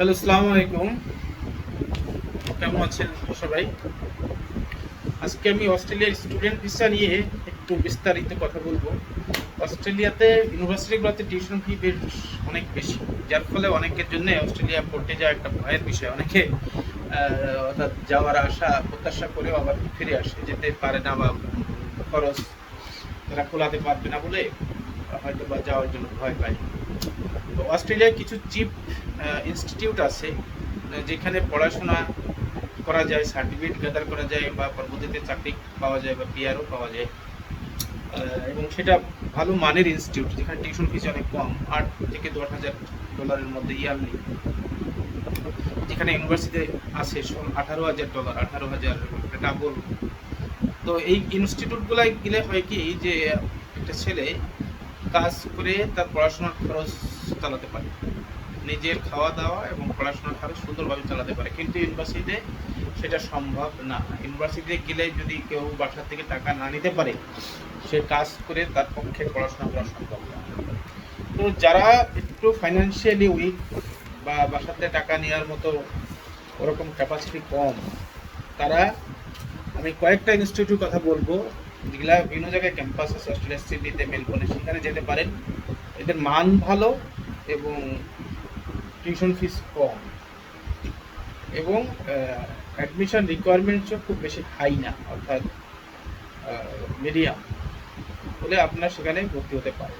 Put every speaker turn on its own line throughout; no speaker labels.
Hello, আসসালামু আলাইকুম। কেমন আছেন সবাই? আজকে আমি অস্ট্রেলিয়ার স্টুডেন্ট ভিসা নিয়ে একটু বিস্তারিত কথা বলব। অস্ট্রেলিয়াতে ইউনিভার্সিটিগুলোতে টিউশন ফি বেশ অনেক বেশি, যার ফলে অনেকের জন্য অস্ট্রেলিয়া পড়তে যাওয়া একটা ভয়ের বিষয়। অনেকে অর্থাৎ যাওয়ার আশা, প্রত্যাশা করেও আবার ফিরে আসে, যেতে পারে না বা খরচ তারা খোলাতে পারবে না বলে হয়তো বা যাওয়ার জন্য ভয় পায়। অস্ট্রেলিয়ায় কিছু চিপ ইনস্টিটিউট আছে যেখানে পড়াশোনা করা যায় সার্টিফিকেট গ্যাদার করা যায় বা পরবর্তীতে চাকরি পাওয়া যায় বা পিআরও পাওয়া যায়। এবং সেটা ভালো মানের ইনস্টিটিউট যেখানে টিউশন ফিস অনেক কম, আট থেকে দশ হাজার ডলারের মধ্যে ইয়ারলি যেখানে ইউনিভার্সিটিতে আছে আঠারো হাজার ডলার আঠারো হাজার ডাবল তো এই ইনস্টিটিউটগুলায় গেলে হয় কি যে একটা ছেলে কাজ করে তার পড়াশোনার খরচ চালাতে পারে। নিজের খাওয়া দাওয়া এবং পড়াশোনার খরচ সুন্দরভাবে চালাতে পারে। কিন্তু ইউনিভার্সিটিতে সেটা সম্ভব না। ইউনিভার্সিটিতে গেলে যদি কেউ বাসা থেকে টাকা না নিতে পারে, সে কাজ করে তার পক্ষে পড়াশোনা করা সম্ভব না। তো যারা একটু ফাইন্যান্সিয়ালি উইক বা বাসাতে টাকা নেওয়ার মতো ওরকম ক্যাপাসিটি কম, তারা, আমি কয়েকটা ইনস্টিটিউটের কথা বলব। যেগুলা বিভিন্ন জায়গায় ক্যাম্পাস আছে, অস্ট্রেলিয়া সিডনিতে, মেলবোর্নে, সেখানে যেতে পারেন। এদের মান ভালো এবং টিউশন ফিস কম। এবং অ্যাডমিশন রিকোয়ারমেন্টসও খুব বেশি হাই না, অর্থাৎ মিডিয়াম বলে আপনার সেখানে ভর্তি হতে পারে।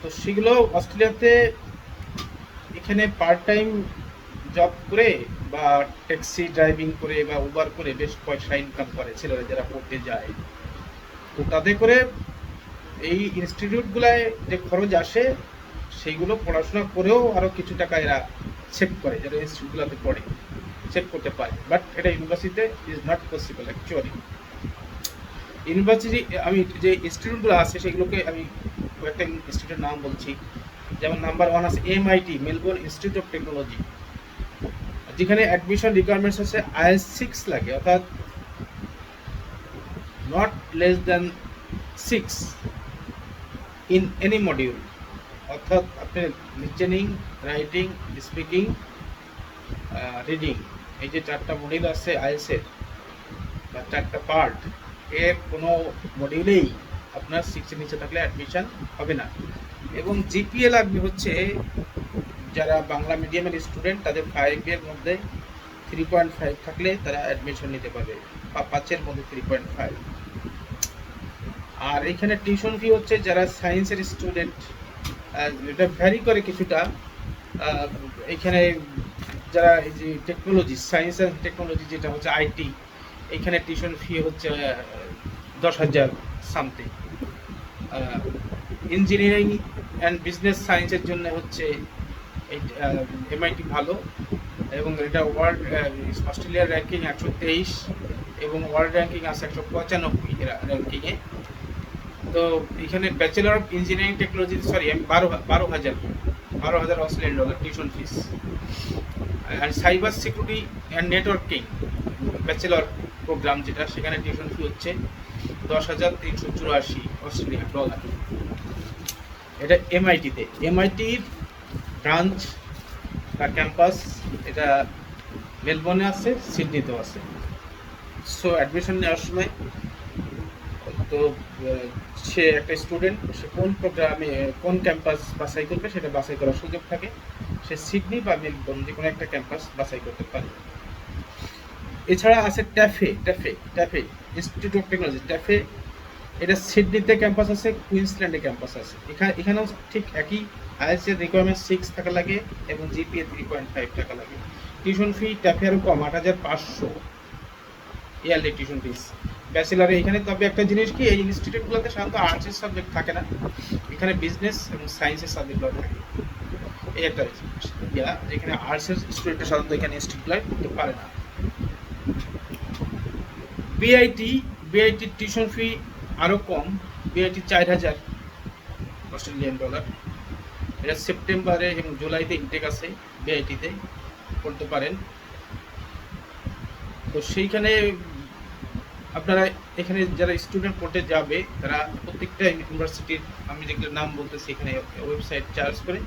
তো সেগুলো অস্ট্রেলিয়াতে এখানে পার্ট টাইম জব করে বা ট্যাক্সি ড্রাইভিং করে বা উবার করে বেশ পয়সা ইনকাম করে ছেলেরা যারা পড়তে যায়। তো তাতে করে এই ইনস্টিটিউটগুলায় যে খরচ আসে সেইগুলো পড়াশোনা করেও আরও কিছু টাকা এরা সেভ করে যারা ইনস্টিটিউটগুলোতে পড়ে সেভ করতে পারে। বাট এটা ইউনিভার্সিটিতে is not possible actually university আমি যে ইনস্টিটিউটগুলো আছে, সেগুলোকে আমি কয়েকটা ইনস্টিটিউটের নাম বলছি। যেমন নাম্বার ওয়ান আছে MIT Melbourne Institute of Technology যেখানে অ্যাডমিশন রিকোয়ারমেন্টস আছে, আইএস সিক্স লাগে, অর্থাৎ not less than six in any module অর্থাৎ আপনি লিসেনিং, রাইটিং, স্পিকিং রিডিং, এই যে চারটা মডিউল আছে আইএসের বা চারটা পার্ট, এর কোনো মডিউলেই আপনার সিক্সের নিচে থাকলে অ্যাডমিশন হবে না। এবং জিপিএ লাগবে হচ্ছে যারা বাংলা মিডিয়ামের স্টুডেন্ট তাদের ফাইভ এর মধ্যে থ্রি পয়েন্ট ফাইভ থাকলে তারা অ্যাডমিশন নিতে পারবে, বা পাঁচের মধ্যে থ্রি পয়েন্ট ফাইভ আর এখানে টিউশন ফি হচ্ছে যারা সায়েন্সের স্টুডেন্ট এটা ভ্যারি করে কিছুটা এখানে যারা এই যে টেকনোলজি সায়েন্স অ্যান্ড টেকনোলজি যেটা হচ্ছে আইটি এখানে টিউশন ফি হচ্ছে দশ হাজার সামথিং ইঞ্জিনিয়ারিং অ্যান্ড বিজনেস সায়েন্সের জন্য হচ্ছে এমআইটি ভালো এবং এটা ওয়ার্ল্ড অস্ট্রেলিয়ার র্যাঙ্কিং একশো তেইশ এবং ওয়ার্ল্ড র্যাঙ্কিং আছে একশো পঁচানব্বই র্যাঙ্কিংয়ে তো এখানে bachelor of engineering technology sorry বারো বারো হাজার বারো হাজার Australian dollar tuition fees and cyber security and networking bachelor program যেটা, সেখানে টিউশন ফি হচ্ছে দশ হাজার তিনশো চুরাশি অস্ট্রেলিয়ান ডলার এটা এমআইটিতে এমআইটির ব্রাঞ্চ বা ক্যাম্পাস এটা মেলবোর্নে আছে সিডনিতেও আছে। সো অ্যাডমিশন নেওয়ার সময় তো সে একটা স্টুডেন্ট সে কোন প্রোগ্রামে কোন ক্যাম্পাস বাছাই করবে সেটা বাছাই করার সুযোগ থাকে। সে সিডনি বা মেলবোর্ন যে কোনো একটা ক্যাম্পাস বাছাই করতে পারে। এছাড়া আছে TAFE TAFE TAFE Institute of Technology TAFE এটা সিডনিতে ক্যাম্পাস আছে কুইন্সল্যান্ডে ক্যাম্পাস আছে। এখানে এখানেও ঠিক একই আইএস এর রিকোয়ারমেন্ট সিক্স টাকা লাগে এবং জিপিএ থ্রি পয়েন্ট ফাইভ টাকা লাগে। টিউশন ফি ট্যাফে আরও কম, আট হাজার পাঁচশো। ইয়ারলি টিউশন ফিস ব্যাচেলারে। এখানে তবে একটা জিনিস কি, এই ইনস্টিটিউটগুলোতে সাধারণত আর্টসের সাবজেক্ট থাকে না। এখানে বিজনেস এবং সায়েন্সের সাবজেক্টগুলো থাকে। এই একটা ইয়া যেখানে আর্টসের স্টুডেন্টরা সাধারণত এখানে ইনস্টিটিউটগুলো করতে পারে না। বিআইটি বিআইটির টিউশন ফি আরও কম। বিআইটি চার হাজার অস্ট্রেলিয়ান ডলার এটা সেপ্টেম্বরে এবং জুলাইতে ইনটেক আছে বিআইটিতে করতে পারেন। তো সেইখানে আপনারা এখানে যারা স্টুডেন্ট পড়তে যাবে, তারা প্রত্যেকটা ইউনিভার্সিটির আমি যেগুলো নাম বলতেছি এখানে ওয়েবসাইট চার্জ করে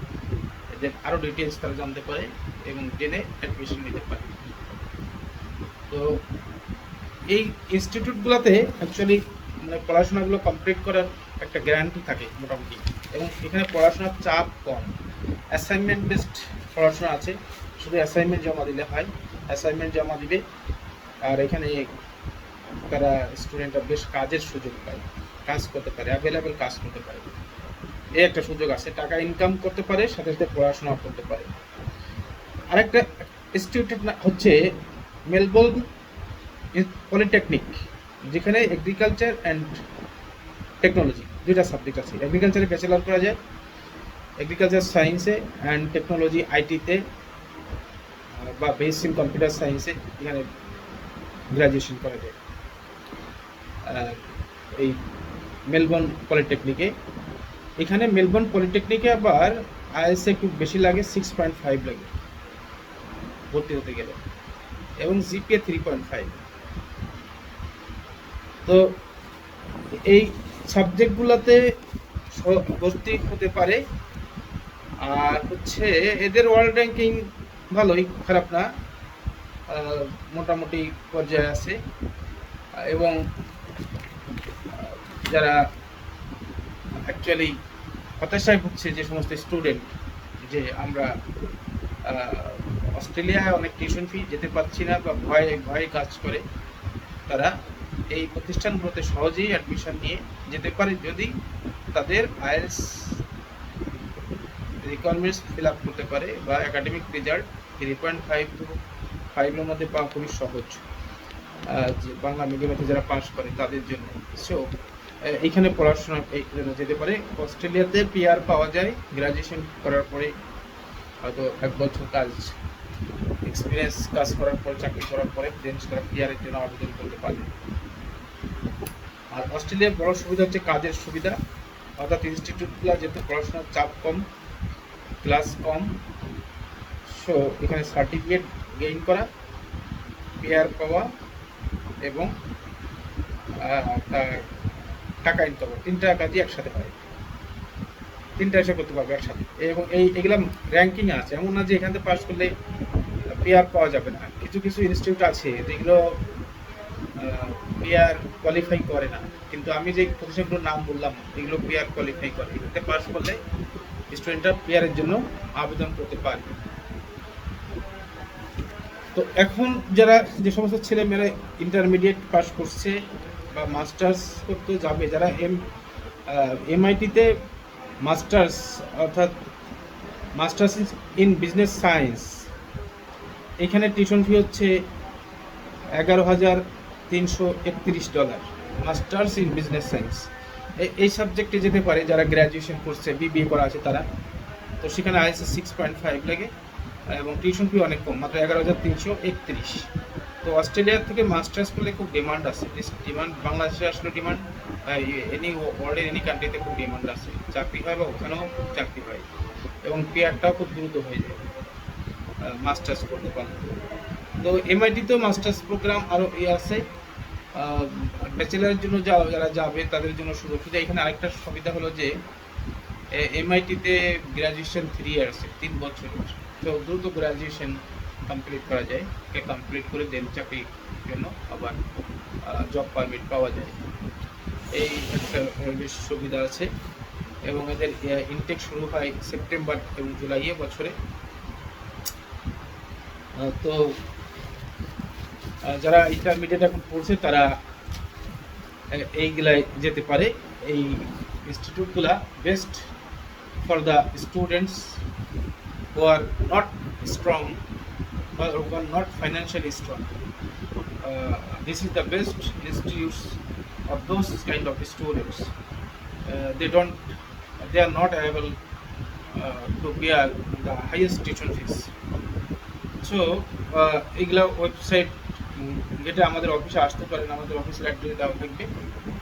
দেন আরও ডিটেলস তারা জানতে পারে এবং জেনে অ্যাডমিশন নিতে পারে। তো এই ইনস্টিটিউটগুলোতে অ্যাকচুয়ালি মানে পড়াশোনাগুলো কমপ্লিট করার একটা গ্যারান্টি থাকে মোটামুটি। এবং এখানে পড়াশোনার চাপ কম। অ্যাসাইনমেন্ট বেসড পড়াশোনা আছে। শুধু অ্যাসাইনমেন্ট জমা দিলে হয়। অ্যাসাইনমেন্ট জমা দিবে। আর এখানে তারা স্টুডেন্টরা বেশ কাজের সুযোগ পায়, কাজ করতে পারে অ্যাভেলেবেল কাজ করতে পারে। এই একটা সুযোগ আছে, টাকা ইনকাম করতে পারে, সাথে সাথে পড়াশোনা করতে পারে। আরেকটা ইনস্টিটিউট হচ্ছে মেলবোর্ন পলিটেকনিক যেখানে এগ্রিকালচার অ্যান্ড টেকনোলজি দুইটা সাবজেক্ট আছে। এগ্রিকালচারে ব্যাচেলার করা যায় এগ্রিকালচার সায়েন্সে অ্যান্ড টেকনোলজি আইটিতে বা বেসিক কম্পিউটার সায়েন্সে এখানে গ্রাজুয়েশন করা যায়। এই মেলবোর্ন পলিটেকনিকে। এখানে মেলবোর্ন পলিটেকনিকে আবার আইএসএ একটু বেশি লাগে সিক্স পয়েন্ট ফাইভ লাগে। ভর্তি হতে গেলে। এবং জিপিএ থ্রি পয়েন্ট ফাইভ তো এই সাবজেক্টগুলোতে ভর্তি হতে পারে। আর হচ্ছে এদের ওয়ার্ল্ড র্যাঙ্কিং ভালোই, খারাপ না। মোটামুটি পর্যায়ে আছে। এবং যারা অ্যাকচুয়ালি হতাশায় ভুগছে যে সমস্ত স্টুডেন্ট যে আমরা অস্ট্রেলিয়ায় অনেক টিউশন ফি যেতে পারছি না বা ভয়ে ভয়ে কাজ করে, তারা এই প্রতিষ্ঠানগুলোতে সহজেই অ্যাডমিশন নিয়ে যেতে পারে যদি তাদের আইএলস রিকোয়ারমেন্টস ফিল আপ করতে পারে বা academic result three point five to ফাইভের মধ্যে পাওয়া খুবই সহজ। বাংলা মিডিয়ামে যারা পাস করে তাদের জন্য। সো এইখানে পড়াশোনা জন্য যেতে পারে। অস্ট্রেলিয়াতে পিআর পাওয়া যায়। গ্রাজুয়েশন করার পরে হয়তো এক বছর কাজ এক্সপিরিয়েন্স কাজ করার পরে, চাকরি করার পরে দেন তারা পিআরের জন্য আবেদন করতে পারে। আর অস্ট্রেলিয়ার বড় সুবিধা হচ্ছে কাজের সুবিধা। অর্থাৎ ইনস্টিটিউটগুলো যেহেতু পড়াশোনার চাপ কম ক্লাস কম সো এখানে সার্টিফিকেট গেইন করা পেয়ার পাওয়া এবং তার টাকা ইনকাম করা তিনটা কাজই একসাথে হয়। তিনটা এসে করতে পারবে একসাথে। এবং এই এগুলা র্যাঙ্কিং আছে। এমন না যে এখান থেকে পাস করলে পেয়ার পাওয়া যাবে না। কিছু কিছু ইনস্টিটিউট আছে যেগুলো পেয়ার কোয়ালিফাই করে না। কিন্তু আমি যে প্রতিষ্ঠানগুলোর নাম বললাম, এগুলো পেয়ার কোয়ালিফাই করে। এটাতে পাস করলে স্টুডেন্টরা পেয়ারের জন্য আবেদন করতে পারে তো এখন যারা যে সমস্ত ছেলে মেয়েরা ইন্টারমিডিয়েট পাস করছে বা মাস্টার্স করতে যাবে, যারা এম এমআইটিতে মাস্টার্স অর্থাৎ মাস্টার্স ইন বিজনেস সায়েন্স এখানে টিউশন ফি হচ্ছে এগারো হাজার তিনশো একত্রিশ dollar masters in business science এই সাবজেক্টে যেতে পারে যারা গ্র্যাজুয়েশন করছে বিবিএ করা আছে তারা, তো সেখানে আইএসএস সিক্স পয়েন্ট ফাইভ লাগে, এবং টিউশন ফি অনেক কম, মাত্র এগারো হাজার তিনশো একত্রিশ। তো অস্ট্রেলিয়া থেকে মাস্টার্স করলে খুব ডিমান্ড আছে। ডিমান্ড বাংলাদেশে আসলে ডিমান্ড এনি ওয়ার্ল্ডের এনি কান্ট্রিতে খুব ডিমান্ড আছে। চাকরি হয় বা ওখানেও চাকরি হয়। এবং পেয়ারটাও খুব দ্রুত হয়ে যায় মাস্টার্স করতে পারলে তো এমআইটিতেও মাস্টার্স প্রোগ্রাম আরও ইয়ে আছে। ব্যাচেলারের জন্য যারা যাবে, তাদের জন্য সুবিধা। এখানে আরেকটা সুবিধা হলো যে এমআইটিতে গ্র্যাজুয়েশন থ্রি ইয়ার্সে তিন বছর তো দ্রুত গ্র্যাজুয়েশন কমপ্লিট করা যায়। কমপ্লিট করে দেন চাকরির জন্য আবার জব পারমিট পাওয়া যায়। এই একটা বেশ সুবিধা আছে এবং এদের ইনটেক শুরু হয় সেপ্টেম্বর এবং জুলাইয়ে বছরে। তো যারা ইন্টারমিডিয়েট এখন পড়ছে তারা এইগুলায় যেতে পারে। এই ইনস্টিটিউটগুলা best for the students who are not strong or who are not financially strong. Uh, this is the best institutes of those kind of students. Uh, they don't, they are not able uh, to bear the highest tuition fees. Uh, এগুলা website যেটা আমাদের অফিসে আসতে পারেন আমাদের অফিসের address দেওয়া থাকবে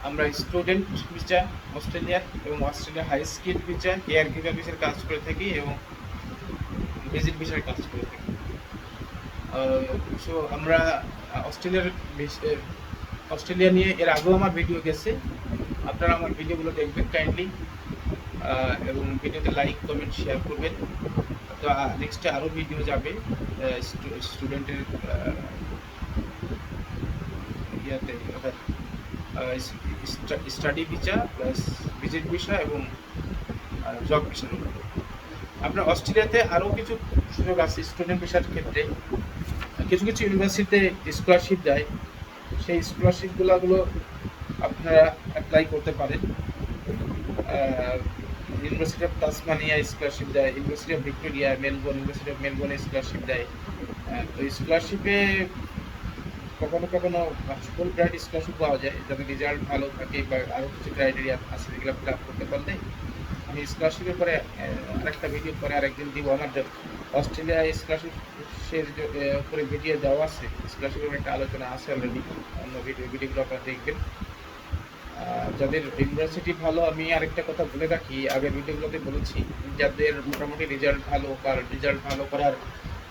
আমরা স্টুডেন্ট ভিসা অস্ট্রেলিয়ার এবং Australia high skill visa care giver ভিসার কাজ করে থাকি এবং ভিজিট ভিসার কাজ করে থাকি সো আমরা অস্ট্রেলিয়ার অস্ট্রেলিয়া নিয়ে এর আগেও আমার ভিডিও গেছে। আপনারা আমার ভিডিওগুলো দেখবেন কাইন্ডলি এবং ভিডিওতে লাইক কমেন্ট শেয়ার করবেন। তো নেক্সটে আরও ভিডিও যাবে স্টুডেন্টের ইয়াতে, অর্থাৎ study visa plus visit visa এবং জব ভিসার আপনার অস্ট্রেলিয়াতে আরও কিছু সুযোগ আছে স্টুডেন্ট ভিসার ক্ষেত্রে। কিছু কিছু ইউনিভার্সিটিতে স্কলারশিপ দেয়। সেই স্কলারশিপগুলোগুলো আপনারা অ্যাপ্লাই করতে পারেন। ইউনিভার্সিটি অফ তাসমানিয়া স্কলারশিপ দেয় university of Victoria Melbourne university of মেলবোর্নে scholarship দেয়। তো স্কলারশিপে কখনো কখনো ফুল ব্রাইট স্কলারশিপ পাওয়া যায়, যাতে রেজাল্ট ভালো থাকে বা আরও কিছু ক্রাইটেরিয়া আছে যেগুলো ফিল আপ করতে পারলে। আমি স্কলারশিপের পরে আরেকটা ভিডিও পরে আরেকদিন দিব আমার অস্ট্রেলিয়া স্কলারশিপ উপরে ভিডিও দেওয়া আছে। স্কলারশিপের একটা আলোচনা আছে অলরেডি অন্য ভিডিও ভিডিওগুলো আপনারা দেখবেন। যাদের ইউনিভার্সিটি ভালো, আমি আরেকটা কথা বলে রাখি, আগের ভিডিওগুলোতে বলেছি, যাদের মোটামুটি রেজাল্ট ভালো বা রেজাল্ট ভালো করার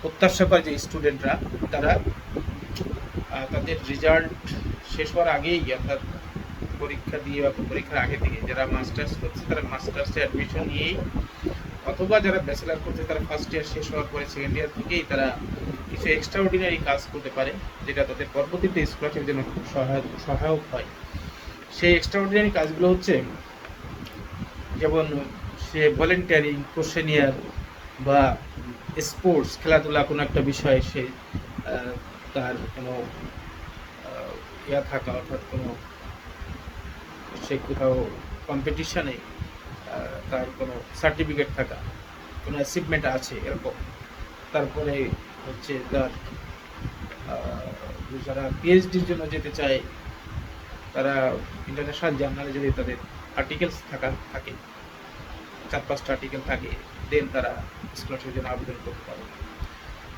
প্রত্যাশা করে যে স্টুডেন্টরা তারা তাদের রেজাল্ট শেষ হওয়ার আগেই অর্থাৎ পরীক্ষা দিয়ে বা পরীক্ষার আগে থেকে যারা মাস্টার্স করছে, তারা মাস্টার্সে অ্যাডমিশন নিয়েই অথবা যারা ব্যাচেলার করছে, তারা ফার্স্ট ইয়ার শেষ হওয়ার পরে সেকেন্ড ইয়ার থেকেই তারা কিছু এক্সট্রা অর্ডিনারি কাজ করতে পারে, যেটা তাদের পরবর্তীতে স্কলারশিপের জন্য সহায়ক সহায়ক হয়। সেই এক্সট্রা অর্ডিনারি কাজগুলো হচ্ছে, যেমন সে ভলেন্টিয়ারিং কোশ্চেনিয়ার বা স্পোর্টস খেলাধুলা কোনো একটা বিষয়ে সে তার কোনো ইয়া থাকা অর্থাৎ কোনো, সে কোথাও কম্পিটিশনে তার কোনো সার্টিফিকেট থাকা, কোনো অ্যাচিভমেন্ট আছে এরকম। তারপরে হচ্ছে তার যারা পিএইচডির জন্য যেতে চায়, তারা ইন্টারন্যাশনাল জার্নালে যদি তাদের আর্টিকেলস থাকা, থাকে, চার, পাঁচটা আর্টিকেল থাকে দেন তারা স্কলারশিপের জন্য আবেদন করতে পারে।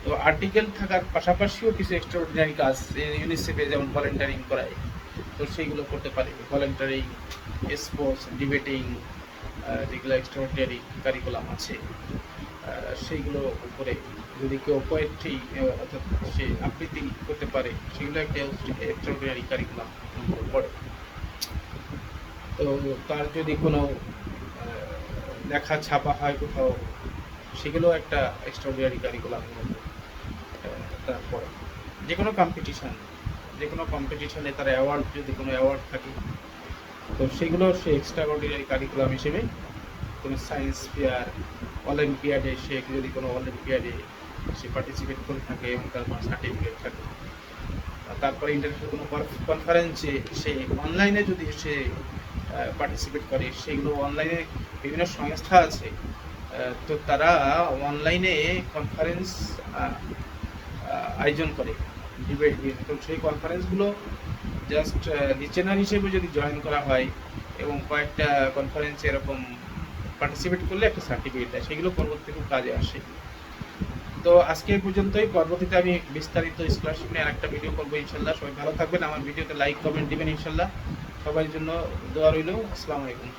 তো আর্টিকেল থাকার পাশাপাশিও কিছু এক্সট্রাঅর্ডিনারি কাজ ইউনিসেফে যেমন ভলেন্টারিং করায়, তো সেইগুলো করতে পারে। ভলেন্টারিং স্পোর্টস ডিবেটিং যেগুলো এক্সট্রাঅর্ডিনারি কারিকুলাম আছে সেইগুলো উপরে যদি কেউ পোয়েট্রি অর্থাৎ সে আবৃত্তি করতে পারে, সেগুলো একটা এক্সট্রাঅর্ডিনারি কারিকুলাম পড়ে। তো তার যদি কোনো লেখা ছাপা হয় কোথাও সেগুলো একটা এক্সট্রাঅর্ডিনারি কারিকুলাম তারপরে যে কোনো কম্পিটিশন যে কোনো কম্পিটিশনে তার অ্যাওয়ার্ড যদি কোনো অ্যাওয়ার্ড থাকে তো সেগুলো সে এক্সট্রা অর্ডিনারি কারিকুলাম হিসেবে কোনো সায়েন্স ফেয়ার অলিম্পিয়াডে সে যদি কোনো অলিম্পিয়াডে সে পার্টিসিপেট করে থাকে এবং তার কোনো সার্টিফিকেট থাকে। তারপরে ইন্টারন্যাশনাল কোনো কনফারেন্সে সে অনলাইনে যদি সে পার্টিসিপেট করে, সেগুলো অনলাইনে বিভিন্ন সংস্থা আছে তো তারা অনলাইনে কনফারেন্স আয়োজন করে ডিবেট তো সেই কনফারেন্সগুলো জাস্ট লিচেনার হিসেবে যদি জয়েন করা হয় এবং কয়েকটা কনফারেন্সে এরকম পার্টিসিপেট করলে একটা সার্টিফিকেট দেয়, সেগুলো পরবর্তীতে খুব কাজে আসে। তো আজকে এই পর্যন্তই। পরবর্তীতে আমি বিস্তারিত স্কলারশিপ নিয়ে আরেকটা ভিডিও করব ইনশাল্লাহ। সবাই ভালো থাকবেন। আমার ভিডিওতে লাইক কমেন্ট দিবেন ইনশাল্লাহ। সবার জন্য দোয়া রইল। আসসালামু আলাইকুম।